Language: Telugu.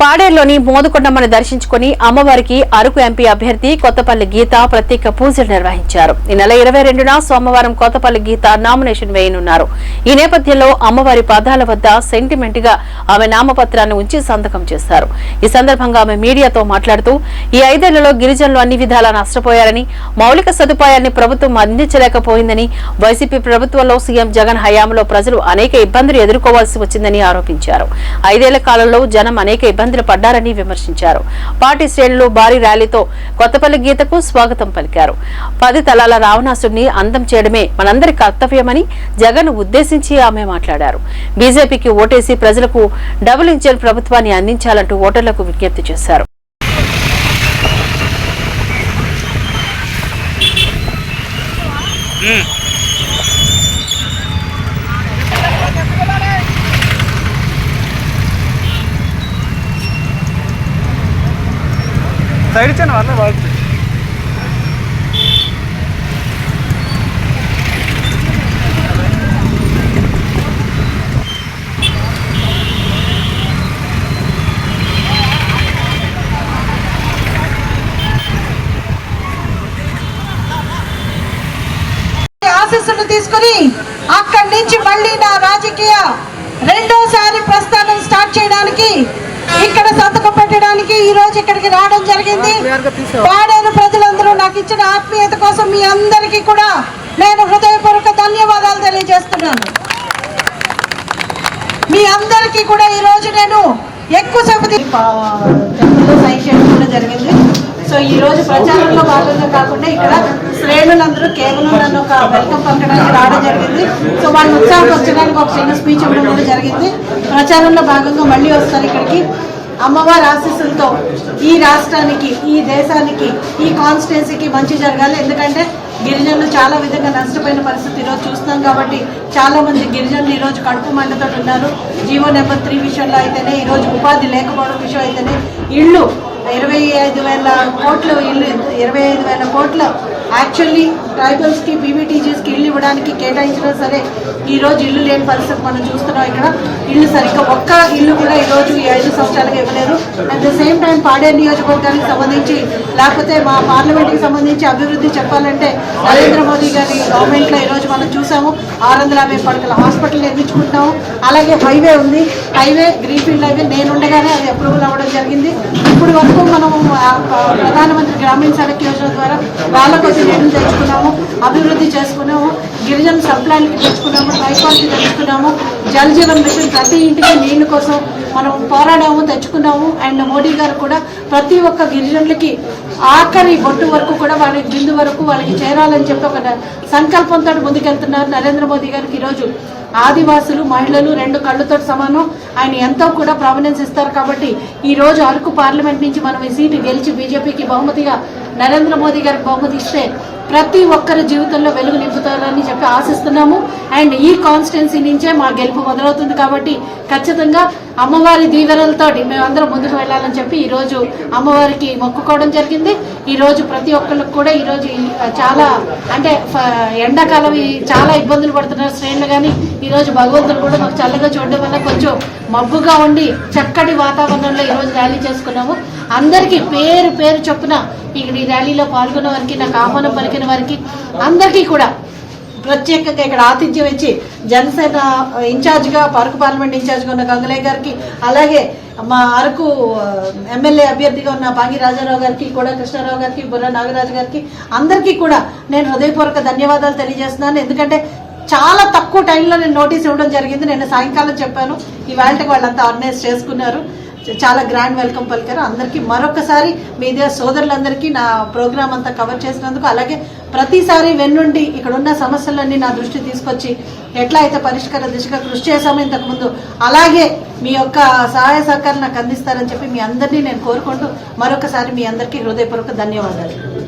పాడేరులోని మోదుకొండమ్మను దర్శించుకుని అమ్మవారికి అరకు ఎంపీ అభ్యర్థి కొత్తపల్లి గీత ప్రత్యేక పూజలు నిర్వహించారు. ఈ నెల ఇరవై రెండున సోమవారం కొత్తపల్లి గీత నామినేషన్ వేయనున్నారు. ఈ నేపథ్యంలో అమ్మవారి పాదాల వద్ద సెంటిమెంట్గా ఆమె నామపత్రాన్ని ఉంచి సంతకం చేశారు. ఈ సందర్భంగా ఆమె మీడియాతో మాట్లాడుతూ ఈ ఐదేళ్ళలో గిరిజనులు అన్ని విధాలా నష్టపోయారని మౌలిక సదుపాయాన్ని ప్రభుత్వం అందించలేకపోయిందని వైసీపీ ప్రభుత్వంలో సీఎం జగన్ హయాంలో ప్రజలు అనేక ఇబ్బందులు ఎదుర్కోవాల్సి వచ్చిందని ఆరోపించారు. ఐదేళ్ళ కాలంలో జనం అనేక ఇబ్బందులు పడ్డారని విమర్శించారు. పార్టీ శ్రేణులు భారీ ర్యాలీతో కొత్తపల్లి గీతకు స్వాగతం పలికారు. పది తలాల రావణాసుడిని అందం చేయడమే మనందరి కర్తవ్యమని జగన్ ఉద్దేశించి ఆమె మాట్లాడారు. బీజేపీకి ఓటేసి ప్రజలకు డబుల్ ఇంజిన్ ప్రభుత్వాన్ని అందించాలంటూ ఓటర్లకు విజ్ఞప్తి చేశారు. సైడ్ ఇచ్చాను వాళ్ళ వాళ్ళు పెట్టడానికి ఈ రోజు ఇక్కడికి రావడం జరిగింది. పాడేరు ప్రజలందరూ నాకు ఇచ్చిన ఆత్మీయత కోసం మీ అందరికీ కూడా నేను హృదయపూర్వక ధన్యవాదాలు తెలియజేస్తున్నాను. మీ అందరికీ కూడా ఈ రోజు నేను ఎక్కువ సేపు తీ- పా- టెంపుల్లో సైన్ చేయడం కూడా జరిగింది. సో ఈ రోజు ప్రచారంలో భాగంగా కాకుండా ఇక్కడ శ్రేణులందరూ కేవలం నన్ను ఒక వెల్కమ్ పలకడానికి రావడం జరిగింది. సో వాళ్ళు ఉత్సాహం వచ్చడానికి ఒక చిన్న స్పీచ్ ఇవ్వడం కూడా జరిగింది. ప్రచారంలో భాగంగా మళ్ళీ వస్తారు ఇక్కడికి. అమ్మవారి ఆశీస్సులతో ఈ రాష్ట్రానికి ఈ దేశానికి ఈ కాన్స్టిట్యున్సీకి మంచి జరగాలి. ఎందుకంటే గిరిజనులు చాలా విధంగా నష్టపోయిన పరిస్థితి ఈరోజు చూస్తున్నాం కాబట్టి చాలా మంది గిరిజనులు ఈరోజు కడుపు మండతో ఉన్నారు. జీవో నెంబర్ త్రీ విషయంలో అయితేనే ఈరోజు ఉపాధి లేకపోవడం విషయం అయితేనే ఇళ్ళు ఇరవై ఐదు వేల కోట్లు ఇల్లు ఇరవై ఐదు వేల కోట్లు యాక్చువల్లీ ట్రైబల్స్కి పీవీటీజీస్కి ఇల్లు ఇవ్వడానికి కేటాయించినా సరే ఈరోజు ఇల్లు లేని పరిస్థితి మనం చూస్తున్నాం ఇక్కడ. ఇల్లు సరిగ్గా ఒక్క ఇల్లు కూడా ఈ రోజు ఈ ఐదు సంవత్సరాలుగా ఇవ్వలేరు at the same time Paderu నియోజకవర్గానికి సంబంధించి లేకపోతే మా పార్లమెంట్కి సంబంధించి అభివృద్ధి చెప్పాలంటే నరేంద్ర మోదీ గారి గవర్నమెంట్లో ఈ రోజు మనం చూసాము. ఆరు వందల యాభై పడకల హాస్పిటల్ నిర్మించుకుంటున్నాము. అలాగే హైవే ఉంది. హైవే గ్రీన్ఫీల్డ్ హైవే నేను ఉండగానే అది అప్రూవల్ అవ్వడం జరిగింది. ఇప్పుడు వరకు మనము ప్రధానమంత్రి గ్రామీణ సడక్ యోజన ద్వారా వాళ్ళ కోసం తెచ్చుకున్నాము. గిరిజన సప్లాన్కి తెచ్చుకున్నాము ట్రైపాల్కి తెచ్చుకున్నాము. జల్ జీవన్ మిషన్ ప్రతి ఇంటికి నీళ్ళ కోసం మనం పోరాడాము తెచ్చుకున్నాము. అండ్ మోడీ గారు కూడా ప్రతి ఒక్క గిరిజనులకి ఆఖరి బొట్టు వరకు కూడా వాళ్ళ బిందు వరకు వాళ్ళకి చేరాలని చెప్పి ఒక సంకల్పంతో ముందుకెళ్తున్నారు నరేంద్ర మోదీ గారికి ఈరోజు ఆదివాసులు మహిళలు రెండు కళ్ళతో సమానం. ఆయన ఎంతో కూడా ప్రామినెన్స్ ఇస్తారు కాబట్టి ఈ రోజు అరకు పార్లమెంట్ నుంచి మనం ఈ సీటు గెలిచి బీజేపీకి బహుమతిగా నరేంద్ర మోదీ గారు బహుమతి ఇస్తే ప్రతి ఒక్కరి జీవితంలో వెలుగు నింపుతారని చెప్పి ఆశిస్తున్నాము. అండ్ ఈ కాన్స్టిట్యున్సీ నుంచే మా గెలుపు మొదలవుతుంది కాబట్టి ఖచ్చితంగా అమ్మవారి దీవెనలతో మేమందరం ముందుకు వెళ్ళాలని చెప్పి ఈరోజు అమ్మవారికి మొక్కుకోవడం జరిగింది. ఈరోజు ప్రతి ఒక్కరికి కూడా ఈరోజు చాలా అంటే ఎండాకాలం చాలా ఇబ్బందులు పడుతున్నారు శ్రేణులు కానీ ఈరోజు భగవంతుడు కూడా మాకు చల్లగా చూడడం వల్ల కొంచెం మబ్బుగా ఉండి చక్కటి వాతావరణంలో ఈరోజు ర్యాలీ చేసుకున్నాము. అందరికీ పేరు పేరు చొప్పున ఇక్కడ ఈ ర్యాలీలో పాల్గొన్న వారికి నాకు ఆహ్వానం పలికిన వారికి అందరికీ కూడా ప్రత్యేకంగా ఇక్కడ ఆతిథ్యం ఇచ్చి జనసేన ఇన్ఛార్జ్గా అరకు పార్లమెంట్ ఇన్ఛార్జ్గా ఉన్న గంగులయ్య గారికి అలాగే మా అరకు ఎమ్మెల్యే అభ్యర్థిగా ఉన్న పాంగి రాజారావు గారికి కూడా కృష్ణారావు గారికి బుర్ర నాగరాజు గారికి అందరికీ కూడా నేను హృదయపూర్వక ధన్యవాదాలు తెలియజేస్తున్నాను. ఎందుకంటే చాలా తక్కువ టైంలో నేను నోటీస్ ఇవ్వడం జరిగింది. నేను సాయంకాలం చెప్పాను. ఈ వాళ్ళకి వాళ్ళంతా ఆర్గనైజ్ చేసుకున్నారు. చాలా గ్రాండ్ వెల్కమ్ పలికారు అందరికీ మరొకసారి మీడియా సోదరులందరికీ నా ప్రోగ్రామ్ అంతా కవర్ చేసినందుకు అలాగే ప్రతిసారి వెన్నుండి ఇక్కడ ఉన్న సమస్యలన్నీ నా దృష్టి తీసుకొచ్చి ఎట్లా అయితే పరిష్కార దిశగా కృషి చేశామో ఇంతకుముందు అలాగే మీ యొక్క సహాయ సహకారం నాకు అందిస్తారని చెప్పి మీ అందరినీ నేను కోరుకుంటూ మరొకసారి మీ అందరికీ హృదయపూర్వక ధన్యవాదాలు.